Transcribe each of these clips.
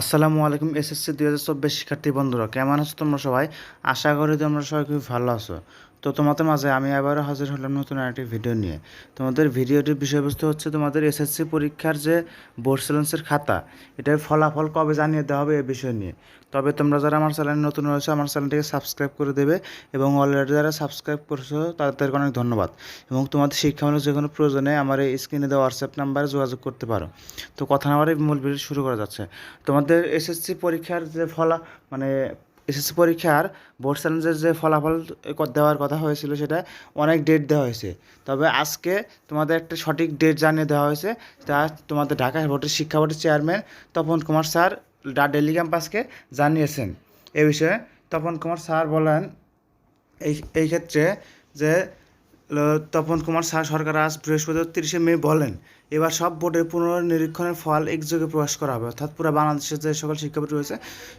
আসসালামু আলাইকুম, এসএসসি দুই হাজার চব্বিশ শিক্ষার্থী বন্ধুরা, কেমন আছো তোমরা সবাই? আশা করি তোমরা সবাই খুব ভালো আছো। তো তোমাদের মাঝে আমি আবারও হাজির হলাম নতুন আরেকটি ভিডিও নিয়ে। তোমাদের ভিডিওটির বিষয়বস্তু হচ্ছে তোমাদের এসএসসি পরীক্ষার যে বোর্ড সিলেন্সের খাতা, এটার ফলাফল কবে জানিয়ে দেওয়া হবে এ বিষয় নিয়ে। তবে তোমরা যারা আমার চ্যানেলে নতুন রয়েছে, আমার চ্যানেলটিকে সাবস্ক্রাইব করে দেবে এবং অলরেডি যারা সাবস্ক্রাইব করছ, তাদেরকে অনেক ধন্যবাদ। এবং তোমাদের শিক্ষামূলক যে কোনো প্রয়োজনে আমার এই স্ক্রিনে দেওয়া হোয়াটসঅ্যাপ নাম্বারে যোগাযোগ করতে পারো। তো কথা না মূল ভিডিও শুরু করা যাচ্ছে। তোমাদের এসএসসি পরীক্ষার যে ফলা মানে এসএসসি পরীক্ষার বোর্ড চ্যালেঞ্জের যে ফলাফল দেওয়ার কথা হয়েছিল সেটা অনেক ডেট দেওয়া হয়েছে। তবে আজকে তোমাদের একটা সঠিক ডেট জানিয়ে দেওয়া হয়েছে তা তোমাদের ঢাকা বোর্ডের শিক্ষা বোর্ডের চেয়ারম্যান তপন কুমার স্যার ডা- ডেলি ক্যাম্পাসকে জানিয়েছেন। এ বিষয়ে তপন কুমার স্যার বলেন, এই এই ক্ষেত্রে যে তপন কুমার স্যার সরকার আজ বৃহস্পতিবার তিরিশে মে বলেন, এবার সব বোর্ডের পুনর্নিরীক্ষণের ফল একযোগে প্রকাশ করা হবে। অর্থাৎ পুরো বাংলাদেশের যে সকল শিক্ষা বোর্ড রয়েছে,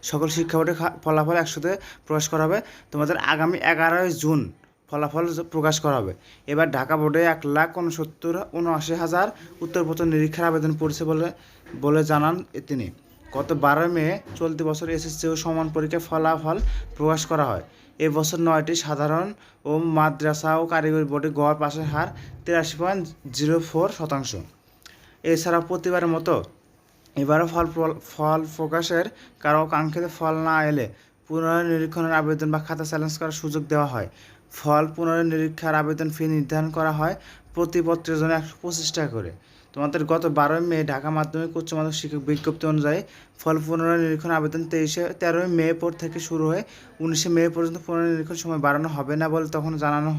সকল শিক্ষা বোর্ডের ফলাফল একসাথে প্রকাশ করা হবে। তোমাদের আগামী এগারোই জুন ফলাফল প্রকাশ করা হবে। এবার ঢাকা বোর্ডে এক লাখ উনসত্তর, উনআশি হাজার উত্তরপত্র নিরীক্ষার আবেদন পড়েছে বলে বলে জানান তিনি। গত বারোই মে চলতি বছর এসএসসি ও সমান পরীক্ষার ফলাফল প্রকাশ করা হয়। এ বছর নয়টি সাধারণ ও মাদ্রাসা ও কারিগরি বোর্ডে গড় পাশের হার তিরাশি পয়েন্ট জিরো ফোর শতাংশ। এছাড়া প্রতিবারের মতো এবারও ফল ফল প্রকাশের কারও কাঙ্ক্ষিত ফল না এলে পুনরায় নিরীক্ষণের আবেদন বা খাতা চ্যালেঞ্জ করার সুযোগ দেওয়া হয়। ফল পুনর্নিরীক্ষার আবেদন ফি নির্ধারণ করা হয় প্রতি পত্রের জন্য একশো পঁচিশ টাকা করে। তোমাদের গত বারোই মে ঢাকা মাধ্যমিক উচ্চ মাধ্যমিক শিক্ষক বিজ্ঞপ্তি অনুযায়ী ফল পুনর্নিরীক্ষণ আবেদন তেইশে, তেরোই মে পর থেকে শুরু হয়ে উনিশে মে পর্যন্ত পুনর্নিরীক্ষণ সময় বাড়ানো হবে না বলে তখন জানানো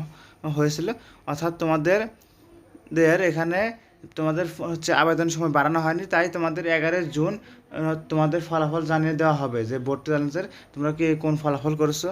হয়েছিল। অর্থাৎ তোমাদের দের এখানে তোমাদের হচ্ছে আবেদন সময় বাড়ানো হয়নি, তাই তোমাদের এগারোই জুন তোমাদের ফলাফল জানিয়ে দেওয়া হবে যে বোর্ড চ্যালেঞ্জের তোমরা কি কোন ফলাফল করেছ।